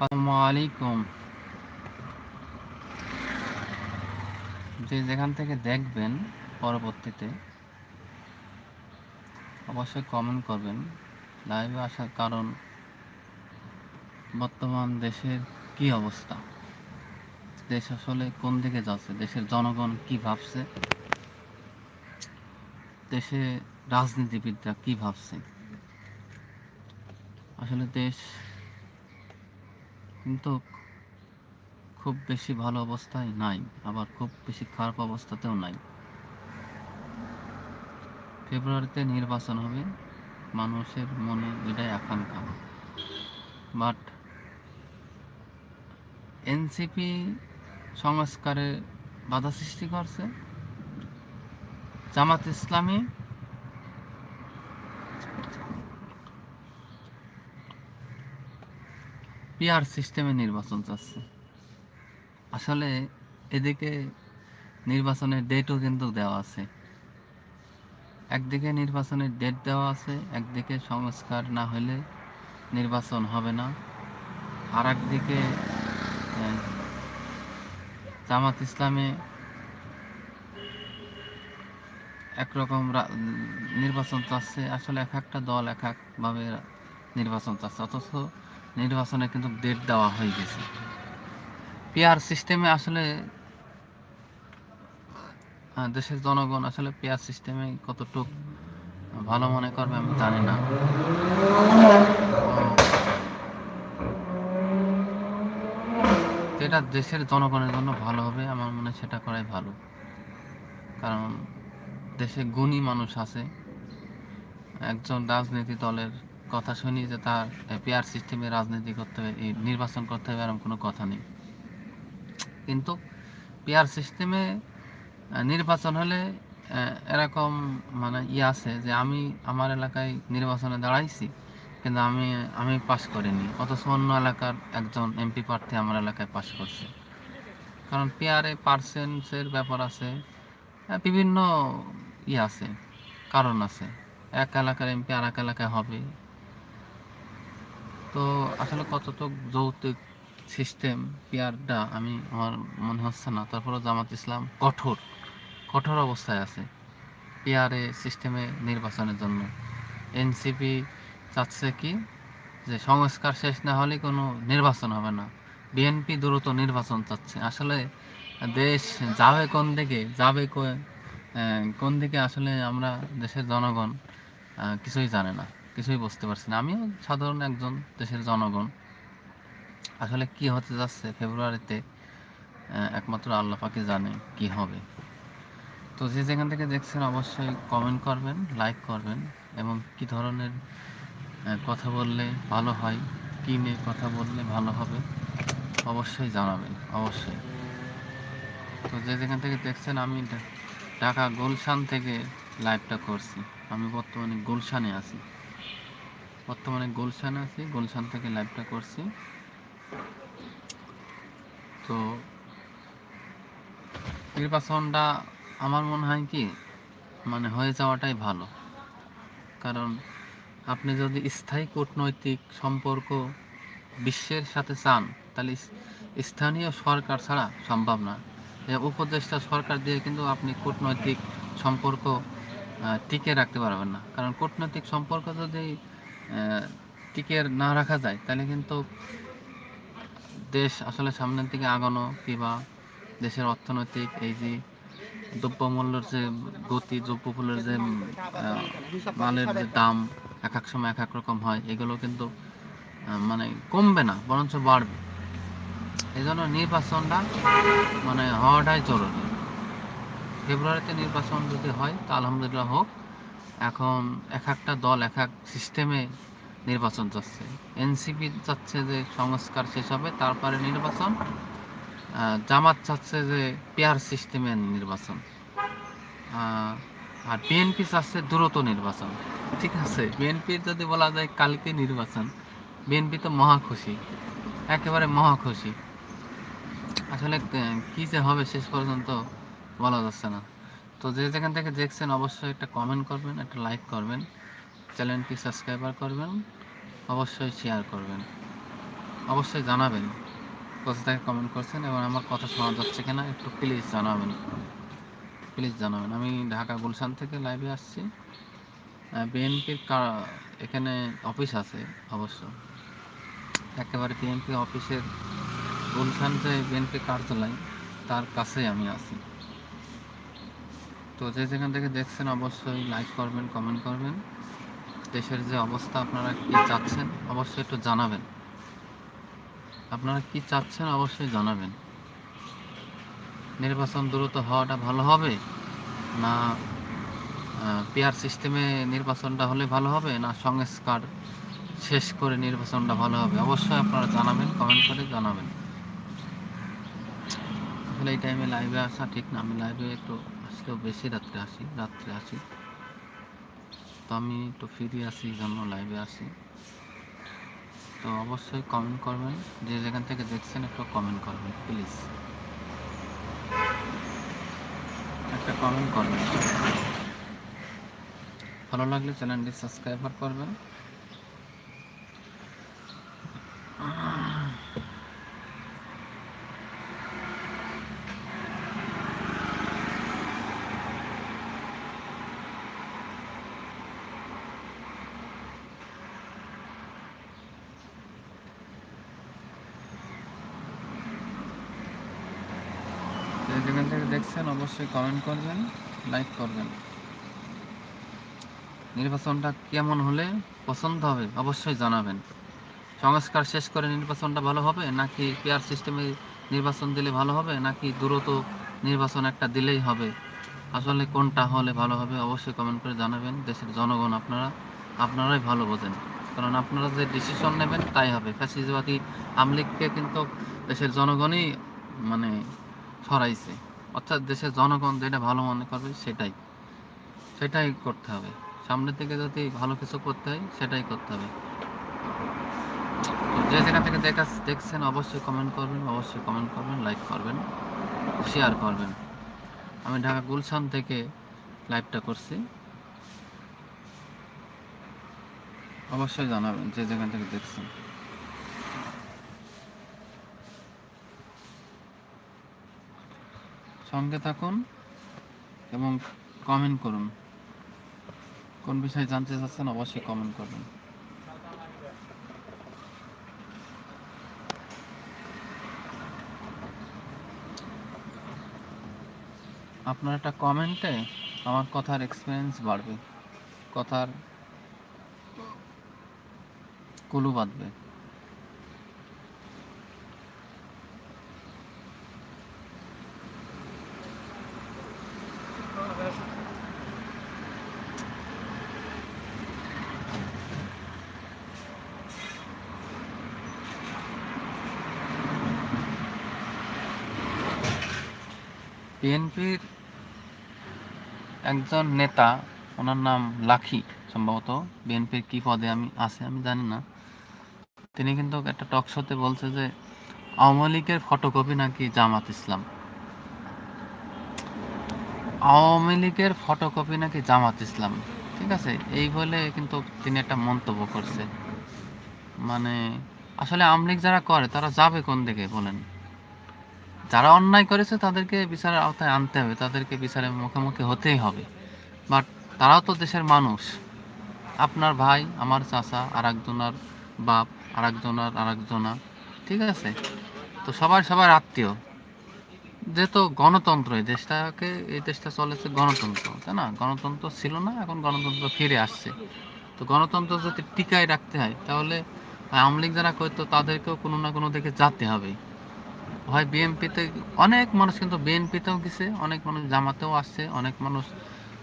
আসসালামু যে যেখান থেকে দেখবেন পরবর্তীতে অবশ্যই কমেন্ট করবেন। লাইভে আসার কারণ বর্তমান দেশের কি অবস্থা? দেশ আসলে কোন দিকে যাচ্ছে? দেশের জনগণ কি ভাবছে? দেশে রাজনীতিবিদরা কি ভাবছে? আসলে দেশ কিন্তু খুব বেশি ভালো অবস্থায় নাই, আবার খুব বেশি খারাপ অবস্থাতেও নাই। ফেব্রুয়ারিতে নির্বাচন হবে, মানুষের মনে এটাই আকাঙ্ক্ষা। বাট এনসিপি সংস্কারে বাধা সৃষ্টি করছে। জামাত ইসলামী পিআর সিস্টেমে নির্বাচন চাচ্ছে। আসলে এদিকে নির্বাচনের ডেটও কিন্তু দেওয়া আছে। একদিকে নির্বাচনের ডেট দেওয়া আছে, একদিকে সংস্কার না হলে নির্বাচন হবে না। আর একদিকে জামাত ইসলামে একরকম নির্বাচন চাচ্ছে। আসলে এক একটা দল এক একভাবে নির্বাচন চাচ্ছে। অথচ নির্বাচনে কিন্তু ডেট দেওয়া হয়ে গেছে। পেয়ার সিস্টেমে আসলে দেশের জনগণ আসলে পেয়ার সিস্টেমে কতটুক ভালো মনে করবে আমি জানি না। যেটা দেশের জনগণের জন্য ভালো হবে, আমার মনে হয় সেটা করাই ভালো। কারণ দেশে গুণী মানুষ আছে, একজন রাজনীতি দলের কথা শুনি যে তার পেয়ার সিস্টেমে রাজনীতি করতে হবে, এই নির্বাচন করতে হবে এরকম কোনো কথা নেই। কিন্তু পেয়ার সিস্টেমে নির্বাচন হলে এরকম মানে ই আছে যে আমি আমার এলাকায় নির্বাচনে দাঁড়াইছি, কিন্তু আমি আমি পাশ করিনি। অথচ অন্য এলাকার একজন এমপি প্রার্থী আমার এলাকায় পাশ করছে। কারণ পেয়ারে পার্সেন্টসের ব্যাপার আছে বিভিন্ন ই আছে, কারণ আছে। এক এলাকার এমপি আর এক এলাকায় হবে তো আসলে কতটুক যৌতুক সিস্টেম পিয়ারটা আমি, আমার মনে হচ্ছে না। তারপরে জামাত ইসলাম কঠোর কঠোর অবস্থায় আছে পিয়ারে সিস্টেমে নির্বাচনের জন্য। এনসিপি চাচ্ছে কি যে সংস্কার শেষ না হলে কোনো নির্বাচন হবে না। বিএনপি দ্রুত নির্বাচন চাচ্ছে। আসলে দেশ যাবে কোন দিকে, যাবে কোন দিকে আসলে আমরা দেশের জনগণ কিছুই জানে না। কিছুই বুঝতে পারছি না। আমিও সাধারণ একজন দেশের জনগণ। আসলে কি হতে যাচ্ছে ফেব্রুয়ারিতে একমাত্র আল্লাহ পাকে জানে কি হবে। তো যে যেখান থেকে দেখছেন অবশ্যই কমেন্ট করবেন লাইক করবেন এবং কি ধরনের কথা বললে ভালো হয়, কি নিয়ে কথা বললে ভালো হবে অবশ্যই জানাবেন, অবশ্যই। তো যে যেখান থেকে দেখছেন আমি ঢাকা গুলশান থেকে লাইভটা করছি। আমি বর্তমানে গুলশানে আছি। বর্তমানে গুলশান আছি, গুলশান থেকে লাইভটা করছি। তো নির্বাচনটা আমার মনে হয় কি মানে হয়ে যাওয়াটাই ভালো। কারণ আপনি যদি স্থায়ী কূটনৈতিক সম্পর্ক বিশ্বের সাথে চান, তাহলে স্থানীয় সরকার ছাড়া সম্ভব না। উপদেষ্টা সরকার দিয়ে কিন্তু আপনি কূটনৈতিক সম্পর্ক টিকে রাখতে পারবেন না। কারণ কূটনৈতিক সম্পর্ক যদি টিকে না রাখা যায়, তাহলে কিন্তু দেশ আসলে সামনের দিকে আগানো কিংবা দেশের অর্থনৈতিক এই যে দ্রব্যমূল্যের যে গতি, দ্রব্যমূল্যের যে মালের যে দাম এক এক সময় এক এক রকম হয়, এগুলো কিন্তু মানে কমবে না, বরঞ্চ বাড়বে। এই জন্য নির্বাচনটা মানে হওয়াটাই জরুরি। ফেব্রুয়ারিতে নির্বাচন যদি হয়, তা আলহামদুলিল্লাহ হোক। এখন এক একটা দল, এক এক সিস্টেমে নির্বাচন চাচ্ছে। এনসিপি চাচ্ছে যে সংস্কার শেষ হবে, তারপরে নির্বাচন। জামাত চাচ্ছে যে পেয়ার সিস্টেমের নির্বাচন। আর বিএনপি চাচ্ছে দ্রুত নির্বাচন। ঠিক আছে বিএনপির যদি বলা যায় কালকে নির্বাচন বিএনপি তো মহা খুশি, একেবারে মহা খুশি। আসলে কি যে হবে শেষ পর্যন্ত বলা যাচ্ছে না। তো যে যেখান থেকে দেখছেন, অবশ্যই একটা কমেন্ট করবেন, একটা লাইক করবেন চ্যানেলটি সাবস্ক্রাইবার করবেন, অবশ্যই শেয়ার করবেন, অবশ্যই জানাবেন, কোথা থেকে কমেন্ট করছেন এবং আমার কথা শোনা যাচ্ছে কিনা একটু প্লিজ জানাবেন প্লিজ জানাবেন। আমি ঢাকা গুলশান থেকে লাইভে আসছি। বিএনপির এখানে অফিস আছে অবশ্য। একেবারে বিএনপি অফিসের গুলশান যে বিএনপি কার্যালয়, তার কাছেই আমি আছি। তো যে যেখান থেকে দেখছেন, অবশ্যই লাইক করবেন কমেন্ট করবেন। দেশের যে অবস্থা, আপনারা কি চাচ্ছেন? অবশ্যই একটু জানাবেন। আপনারা কি চাচ্ছেন? অবশ্যই জানাবেন। নির্বাচন দ্রুত হওয়াটা ভালো হবে? না পেয়ার সিস্টেমে নির্বাচনটা হলে ভালো হবে? না, সংস্কার শেষ করে নির্বাচনটা ভালো হবে? অবশ্যই আপনারা জানাবেন কমেন্ট করে জানাবেন। আসলে এই টাইমে লাইভে আসা ঠিক না। আমি লাইভে একটু আসলেও বেশি রাত্রে আসি রাত্রে আসি। তো আমি একটু ফ্রি আসি জন্য লাইভে আসি। তো অবশ্যই কমেন্ট করবেন, যে যেখান থেকে দেখছেন একটু কমেন্ট করবেন প্লিজ একটা কমেন্ট করবেন। ভালো লাগলে চ্যানেলটি সাবস্ক্রাইবার করবেন যে যেখান থেকে দেখছেন, অবশ্যই কমেন্ট করবেন লাইক করবেন। নির্বাচনটা কেমন হলে পছন্দ হবে, অবশ্যই জানাবেন। সংস্কার শেষ করে নির্বাচনটা ভালো হবে, নাকি পেয়ার সিস্টেমে নির্বাচন দিলে ভালো হবে, নাকি দ্রুত নির্বাচন একটা দিলেই হবে? আসলে কোনটা হলে ভালো হবে, অবশ্যই কমেন্ট করে জানাবেন, দেশের জনগণ আপনারা, আপনারাই ভালো বোঝেন। কারণ আপনারা যে ডিসিশন নেবেন, তাই হবে। ফ্যাসিজবাদী আমলিগকে কিন্তু দেশের জনগণই মানে ছড়াইছে। অর্থাৎ দেশের জনগণ যেটা ভালো মনে করবে সেটাই। সেটাই করতে হবে। সামনের থেকে যদি ভালো কিছু করতে হয়, সেটাই করতে হবে। যে যেখান থেকে দেখা দেখছেন, অবশ্যই কমেন্ট করবেন, অবশ্যই কমেন্ট করবেন লাইক করবেন শেয়ার করবেন। আমি ঢাকা গুলশান থেকে লাইভটা করছি। অবশ্যই জানাবেন যে যেখান থেকে দেখছেন। সঙ্গে থাকুন এবং কমেন্ট করুন। কোন বিষয়ে জানতে চাচ্ছেন অবশ্যই কমেন্ট করবেন। আপনার একটা কমেন্টে আমার কথার এক্সপিরিয়েন্স বাড়বে, কথার কুলু বাঁধবে। বিএনপির একজন নেতা, ওনার নাম লাখি সম্ভবত। বিএনপির কি পদে আমি আছে, আমি জানি না। তিনি কিন্তু একটা টক শোতে বলছে যে, আওয়ামী লীগের ফটোকপি নাকি জামাত ইসলাম? আওয়ামী লীগের ফটোকপি নাকি জামাত ইসলাম? ঠিক আছে, এই বলে কিন্তু তিনি একটা মন্তব্য করছে। মানে আসলে আওয়ামী লীগ যারা করে, তারা যাবে কোন দিকে বলেন? যারা অন্যায় করেছে তাদেরকে বিচারের আওতায় আনতে হবে, তাদেরকে বিচারের মুখোমুখি হতেই হবে। বাট তারাও তো দেশের মানুষ। আপনার ভাই, আমার চাচা আর একজনার বাপ আর একজনার আর একজনা ঠিক আছে? তো সবাই সবার আত্মীয়। যেহেতু গণতন্ত্র, এই দেশটাকে, এই দেশটা চলেছে গণতন্ত্র, তাই না? গণতন্ত্র ছিল না, এখন গণতন্ত্র ফিরে আসছে। তো গণতন্ত্র যদি টিকায় রাখতে হয়, তাহলে আওয়ামী লীগ যারা করতো, তাদেরকেও কোনো না কোনো দিকে যেতে হবে। হয় বিএনপিতে অনেক মানুষ কিন্তু বিএনপিতেও গেছে, অনেক মানুষ জামাতেও আসছে, অনেক মানুষ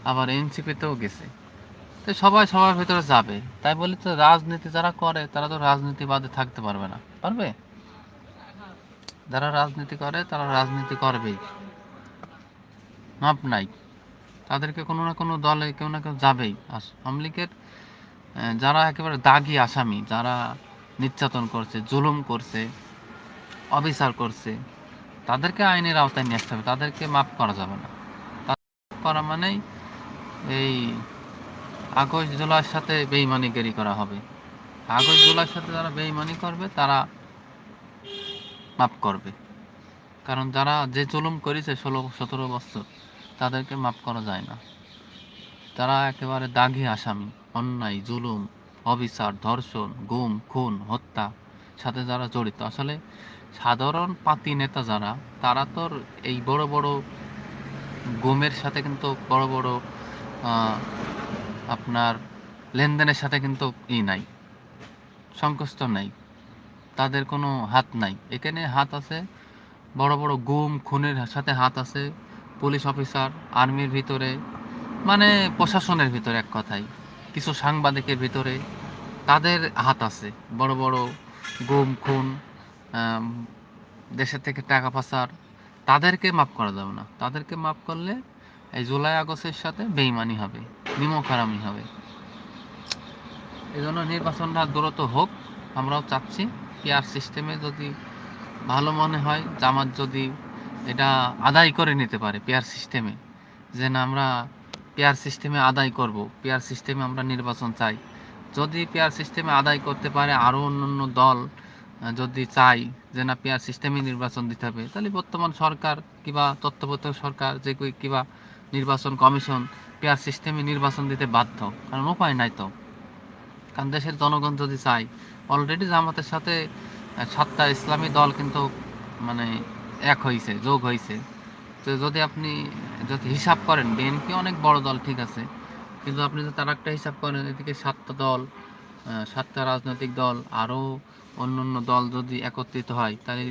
আবার এনসিপিতেও গেছে। তো সবাই সবার ভিতরে যাবে। তাই বলে তো রাজনীতি যারা করে, তারা তো রাজনীতি বাদে থাকতে পারবে না। পারবে? যারা রাজনীতি করে, তারা রাজনীতি করবেই। মাপ নাই। তাদেরকে কোনো না কোনো দলে কেউ না কেউ যাবেই। আওয়ামী লীগের যারা একেবারে দাগি আসামি, যারা নির্যাতন করছে, জুলুম করছে অবিচার করছে, তাদেরকে আইনের আওতায় নিয়ে আসতে হবে, তাদেরকে মাফ করা যাবে না। করা মানেই এই আগস্ট জুলাইয়ের সাথে বেইমানিগিরি করা হবে। আগস্ট জুলাইয়ের সাথে যারা বেইমানি করবে, তারা মাফ করবে। কারণ যারা যে জুলুম করেছে ষোলো, সতেরো বছর, তাদেরকে মাফ করা যায় না। তারা একেবারে দাগি আসামি, অন্যায়, জুলুম, অবিচার, ধর্ষণ, গুম, খুন, হত্যা, সাথে যারা জড়িত। আসলে সাধারণ পাতি নেতা যারা, তারা তো এই বড় বড় গুমের সাথে কিন্তু বড় বড় আপনার লেনদেনের সাথে কিন্তু ই নাই, সংকষ্ট নাই, তাদের কোনো হাত নাই। এখানে হাত আছে, বড় বড় গুম, খুনের সাথে হাত আছে, পুলিশ অফিসার, আর্মির ভিতরে মানে প্রশাসনের ভিতরে এক কথায়, কিছু সাংবাদিকের ভিতরে, তাদের হাত আছে, বড় বড় গুম, খুন। দেশের থেকে টাকা পাচার, তাদেরকে মাফ করা যাবে না। তাদেরকে মাফ করলে এই জুলাই আগস্টের সাথে বেইমানি হবে নিমখারামি হবে। এই জন্য নির্বাচনটা দ্রুত হোক, আমরাও চাচ্ছি পিয়ার সিস্টেমে যদি ভালো মনে হয়, জামাত যদি এটা আদায় করে নিতে পারে পেয়ার সিস্টেমে যে না আমরা পেয়ার সিস্টেমে আদায় করব পেয়ার সিস্টেমে আমরা নির্বাচন চাই। যদি পেয়ার সিস্টেমে আদায় করতে পারে আরও অন্য অন্য দল যদি চাই যে না পেয়ার সিস্টেমে নির্বাচন দিতে হবে, তাহলে বর্তমান সরকার কিংবা তত্ত্বাবধায়ক সরকার যে কিংবা নির্বাচন কমিশন পেয়ার সিস্টেমে নির্বাচন দিতে বাধ্য, কারণ উপায় নাই তো। কারণ দেশের জনগণ যদি চায় অলরেডি জামাতের সাথে সাতটা ইসলামী দল কিন্তু মানে এক হয়েছে যোগ হয়েছে তো যদি আপনি, যদি হিসাব করেন বিএনপি অনেক বড় দল ঠিক আছে, কিন্তু আপনি যদি তার একটা হিসাব করেন, এদিকে সাতটা দল সাতটা রাজনৈতিক দল আরও অন্য অন্য দল যদি একত্রিত হয়, তাহলে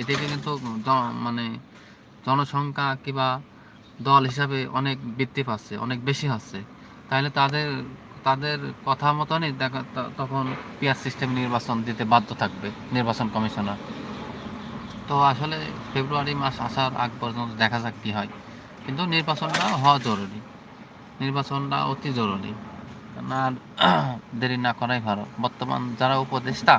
এতে কিন্তু মানে জনসংখ্যা কিংবা দল হিসাবে অনেক বৃদ্ধি পাচ্ছে, অনেক বেশি হচ্ছে। তাহলে তাদের তাদের কথা মতনই তখন পিয়ার সিস্টেম নির্বাচন দিতে বাধ্য থাকবে, নির্বাচন কমিশনার। তো আসলে ফেব্রুয়ারি মাস আসার আগ পর্যন্ত দেখা যাক কি হয়। কিন্তু নির্বাচনটা হওয়া জরুরি। নির্বাচনটা অতি জরুরি। না, দেরি না করাই ভালো। বর্তমান যারা উপদেষ্টা,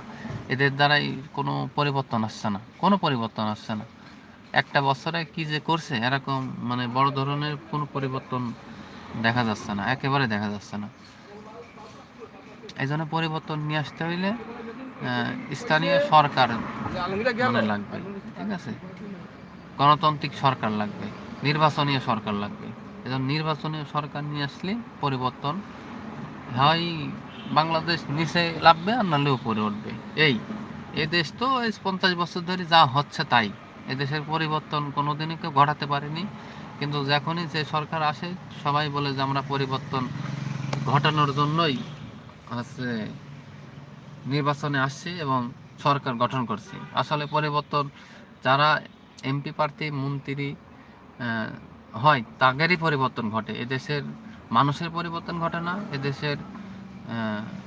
এদের দ্বারাই কোনো পরিবর্তন আসছে না। কোনো পরিবর্তন আসছে না। একটা বছরে কি যে করছে, এরকম মানে বড় ধরনের কোনো পরিবর্তন দেখা যাচ্ছে না, একেবারে দেখা যাচ্ছে না। এই জন্য পরিবর্তন নিয়ে আসতে হইলে স্থানীয় সরকার মানে লাগবে, ঠিক আছে? গণতান্ত্রিক সরকার লাগবে, নির্বাচনীয় সরকার লাগবে। এজন্য নির্বাচনীয় সরকার নিয়ে আসলে পরিবর্তন হয় বাংলাদেশ নিচে লাভবে আর নাহলে উপরে উঠবে। এই এ দেশ তো এই পঞ্চাশ বছর ধরে যা হচ্ছে তাই। এদেশের পরিবর্তন কোনোদিনই কেউ ঘটাতে পারেনি। কিন্তু যখনই যে সরকার আসে, সবাই বলে যে আমরা পরিবর্তন ঘটানোর জন্যই হচ্ছে নির্বাচনে আসছি এবং সরকার গঠন করছি। আসলে পরিবর্তন যারা এমপি প্রার্থী, মন্ত্রী হয়, তাদেরই পরিবর্তন ঘটে। এদেশের মানুষের পরিবর্তন ঘটে না, এদেশের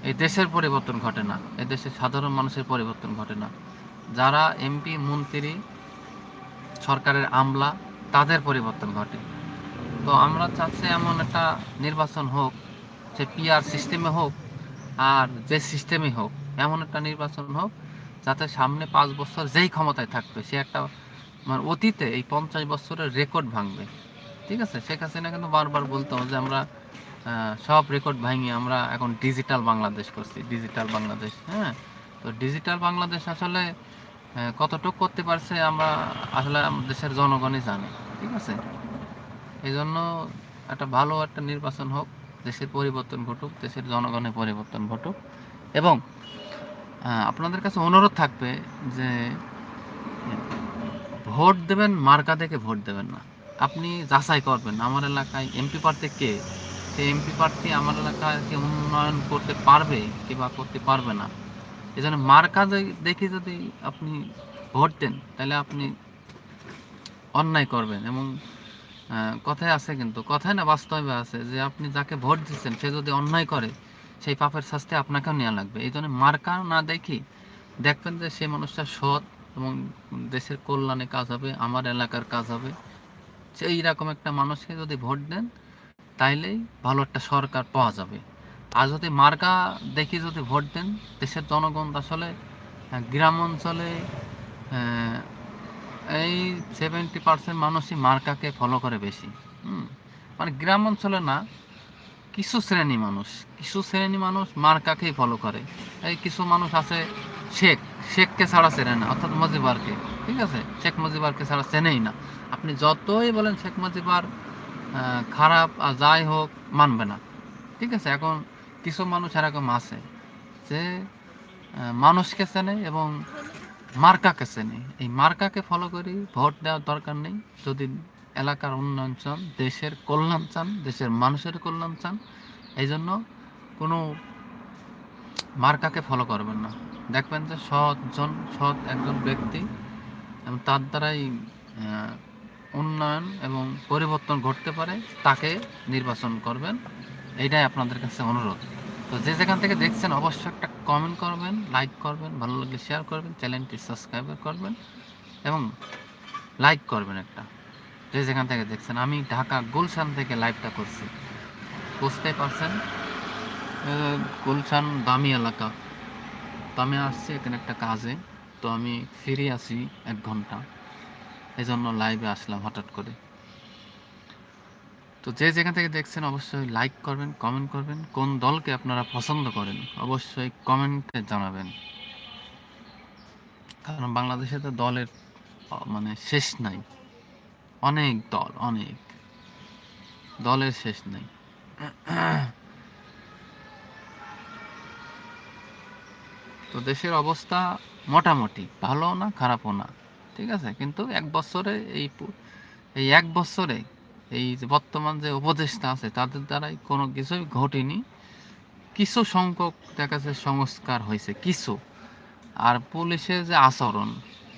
এই দেশের পরিবর্তন ঘটে না এদেশের সাধারণ মানুষের পরিবর্তন ঘটে না। যারা এমপি, মন্ত্রী, সরকারের আমলা, তাদের পরিবর্তন ঘটে। তো আমরা চাচ্ছি এমন একটা নির্বাচন হোক, সে পিআর সিস্টেমে হোক আর যে সিস্টেমে হোক, এমন একটা নির্বাচন হোক, যাতে সামনে পাঁচ বছর যেই ক্ষমতায় থাকবে, সে একটা মানে অতীতে এই পঞ্চাশ বছরের রেকর্ড ভাঙবে। ঠিক আছে, শেখ হাসিনা কিন্তু বারবার বলতো যে আমরা সব রেকর্ড ভাঙিয়ে আমরা এখন ডিজিটাল বাংলাদেশ করছি ডিজিটাল বাংলাদেশ হ্যাঁ? তো ডিজিটাল বাংলাদেশ আসলে কতটুকু করতে পারছে আমরা আসলে দেশের জনগণই জানে, ঠিক আছে? এই জন্য একটা ভালো একটা নির্বাচন হোক, দেশের পরিবর্তন ঘটুক, দেশের জনগণের পরিবর্তন ঘটুক। এবং আপনাদের কাছে অনুরোধ থাকবে যে, ভোট দেবেন, মার্কা দেখে ভোট দেবেন না। আপনি যাচাই করবেন, আমার এলাকায় এমপি প্রার্থী কে? সেই এমপি প্রার্থী আমার এলাকায় কি উন্নয়ন করতে পারবে কিংবা করতে পারবে না? এই জন্য দে- দেখে যদি আপনি ভোট দেন, তাহলে আপনি অন্যায় করবেন এবং কথায় আছে কিন্তু, কথায় না, বাস্তবে আছে যে আপনি যাকে ভোট দিচ্ছেন, সে যদি অন্যায় করে, সেই পাপের শাস্তি আপনাকেও নেওয়া লাগবে। এই জন্য মার্কা না দেখি দেখবেন যে সেই মানুষটা সৎ এবং দেশের কল্যাণে কাজ হবে, আমার এলাকার কাজ হবে। সেই রকম একটা মানুষকে যদি ভোট দেন, তাইলেই ভালো একটা সরকার পাওয়া যাবে। আর যদি মার্কা দেখি যদি ভোট দেন, দেশের জনগণ আসলে গ্রাম অঞ্চলে এই সেভেন্টি পার্সেন্ট মানুষই মার্কাকে ফলো করে বেশি। মানে গ্রাম অঞ্চলে না, কিছু শ্রেণি মানুষ, কিছু শ্রেণি মানুষ মার্কাকেই ফলো করে। এই কিছু মানুষ আছে শেখ শেখকে ছাড়া চেনে না, অর্থাৎ মজিবারকে। ঠিক আছে? শেখ মুজিবারকে ছাড়া চেনেই না। আপনি যতই বলেন শেখ মুজিবার খারাপ আর যাই হোক, মানবে না। ঠিক আছে? এখন কিছু মানুষ এরকম আছে যে মানুষকে চেনে এবং মার্কাকে চেনে। এই মার্কাকে ফলো করি, ভোট দেওয়ার দরকার নেই। যদি এলাকার উন্নয়ন চান, দেশের কল্যাণ চান, দেশের মানুষের কল্যাণ চান এই জন্য কোনো মার্কাকে ফলো করবেন না। দেখবেন যে সৎজন সৎ একজন ব্যক্তি এবং তার দ্বারাই উন্নয়ন এবং পরিবর্তন ঘটতে পারে, তাকে নির্বাচন করবেন। এইটাই আপনাদের কাছে অনুরোধ। তো যে যেখান থেকে দেখছেন, অবশ্যই একটা কমেন্ট করবেন লাইক করবেন, ভালো লাগলে শেয়ার করবেন, চ্যানেলটি সাবস্ক্রাইব করবেন এবং লাইক করবেন একটা। যে যেখান থেকে দেখছেন, আমি ঢাকা গুলশান থেকে লাইভটা করছি। বুঝতেই পারছেন? গুলশান দামি এলাকা। তো আমি আসছি এখানে একটা কাজে, তো আমি ফিরে আসি এক ঘণ্টা। এই জন্য লাইভে আসলাম হঠাৎ করে। তো যে যেখান থেকে দেখছেন অবশ্যই লাইক করবেন কমেন্ট করবেন। কোন দলকে আপনারা পছন্দ করেন, অবশ্যই কমেন্টে জানাবেন। কারণ বাংলাদেশে তো দলের মানে শেষ নাই। অনেক দল, অনেক। দলের শেষ নাই। তো দেশের অবস্থা মোটামুটি, ভালো না, খারাপও না, ঠিক আছে? কিন্তু এক বছরে এই এই এক বছরে এই যে বর্তমান যে উপদেষ্টা আছে, তাদের দ্বারাই কোনো কিছুই ঘটেনি। কিছু সংখ্যক দেখা যাচ্ছে সংস্কার হয়েছে, কিছু। আর পুলিশের যে আচরণ,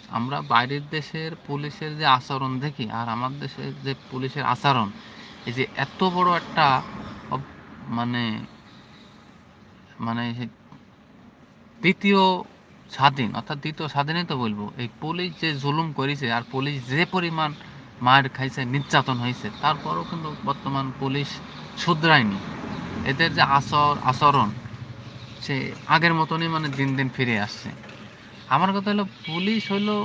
আমরা বাইরের দেশের পুলিশের যে আচরণ দেখি, আর আমার দেশের যে পুলিশের আচরণ, এই যে এত বড় একটা মানে মানে দ্বিতীয় স্বাধীন, অর্থাৎ দ্বিতীয় স্বাধীনই তো বলব, এই পুলিশ যে জুলুম করেছে আর পুলিশ যে পরিমাণ মার খাইছে, নির্যাতন হয়েছে তারপরও কিন্তু বর্তমান পুলিশ শুধরায়নি। এদের যে আচর আচরণ, সে আগের মতনই মানে দিন দিন ফিরে আসছে। আমার কথা হলো, পুলিশ হলো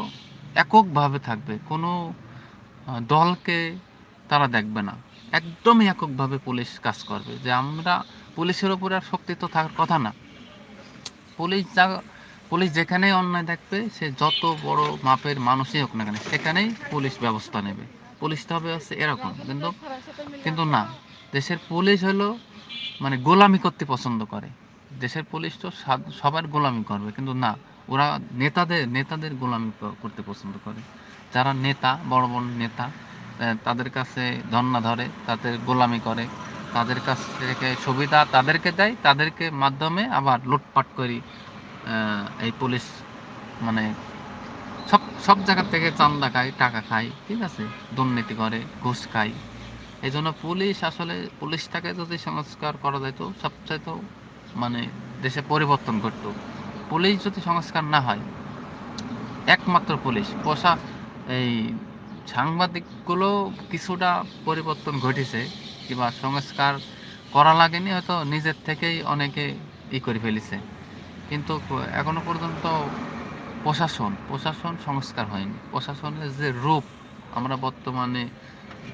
এককভাবে থাকবে, কোনো দলকে তারা দেখবে না। একদমই এককভাবে পুলিশ কাজ করবে। যে আমরা পুলিশের ওপরে আর শক্তি তো থাকার কথা না। পুলিশ যা, পুলিশ যেখানেই অন্যায় দেখবে, সে যত বড় মাপের মানুষই হোক না কেন, সেখানেই পুলিশ ব্যবস্থা নেবে। পুলিশটা হবে হচ্ছে এরকম, কিন্তু কিন্তু না। দেশের পুলিশ হলো মানে গোলামি করতে পছন্দ করে। দেশের পুলিশ তো সবার গোলামি করবে, কিন্তু না, ওরা নেতাদের নেতাদের গোলামি করতে পছন্দ করে। যারা নেতা, বড় বড় নেতা তাদের কাছে ধর্ণা ধরে, তাদের গোলামি করে। তাদের কাছ থেকে সুবিধা তাদেরকে দেয়, তাদেরকে মাধ্যমে আবার লুটপাট করি এই পুলিশ মানে সব সব জায়গা থেকে চান্দা খায় টাকা খায় ঠিক আছে? দুর্নীতি করে, ঘুষ খায় এই জন্য পুলিশ আসলে, পুলিশটাকে যদি সংস্কার করা যেত সবচাইতে মানে দেশে পরিবর্তন ঘটতো। পুলিশ যদি সংস্কার না হয়, একমাত্র পুলিশ পোশাক এই সাংবাদিকগুলো কিছুটা পরিবর্তন ঘটেছে। কিংবা সংস্কার করা লাগেনি, হয়তো নিজের থেকেই অনেকে ই করে ফেলেছে। কিন্তু এখনও পর্যন্ত প্রশাসন প্রশাসন সংস্কার হয়নি। প্রশাসনের যে রূপ আমরা বর্তমানে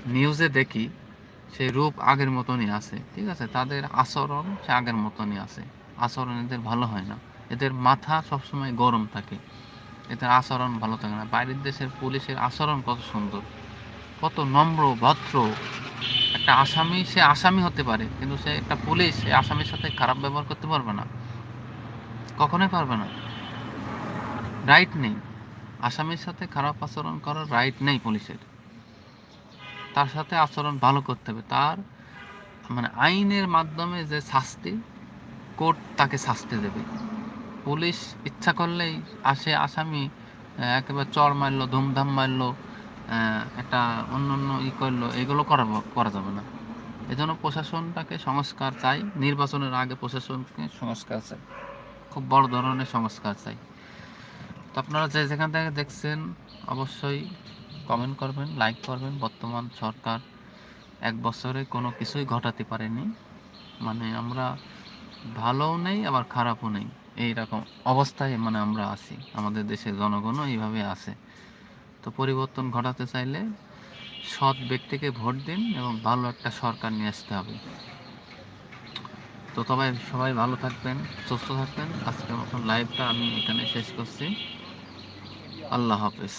নিউজে দেখি, সেই রূপ আগের মতনই আছে। ঠিক আছে, তাদের আচরণ সে আগের মতনই আছে। আচরণ এদের ভালো হয় না। এদের মাথা সবসময় গরম থাকে। এদের আচরণ ভালো থাকে না। বাইরের দেশের পুলিশের আচরণ কত সুন্দর, কত নম্র, ভদ্র একটা আসামি, সে আসামি হতে পারে, কিন্তু সে একটা পুলিশ, সে আসামির সাথে খারাপ ব্যবহার করতে পারবে না। কখনোই পারবে না। রাইট নেই। আসামির সাথে খারাপ আচরণ করার রাইট নেই পুলিশের। তার সাথে আচরণ ভালো করতে হবে। তার মানে আইনের মাধ্যমে যে শাস্তি, কোর্ট তাকে শাস্তি দেবে। পুলিশ ইচ্ছা করলেই আসে আসামি একেবারে চর মারলো, ধুমধাম মারলো একটা অন্য অন্য ই করল, এগুলো করা করা যাবে না। এজন্য প্রশাসনটাকে সংস্কার চাই। নির্বাচনের আগে প্রশাসনকে সংস্কার চাই। খুব বড় ধরনের সংস্কার চাই। তো আপনারা যে যেখান থেকে দেখছেন, অবশ্যই কমেন্ট করবেন লাইক করবেন। বর্তমান সরকার এক বছরে কোনো কিছুই ঘটাতে পারেনি। মানে আমরা ভালোও নেই, আবার খারাপও নেই। এই রকম অবস্থায় মানে আমরা আছি। আমাদের দেশের জনগণও এইভাবে আছে। তো পরিবর্তন ঘটাতে চাইলে সৎ ব্যক্তিকে ভোট দিন এবং ভালো একটা সরকার নিয়ে আসতে হবে। তো সবাই সবাই ভালো থাকবেন, সুস্থ থাকবেন। আজকের মতন লাইভটা আমি এখানে শেষ করছি। আল্লাহ হাফেজ।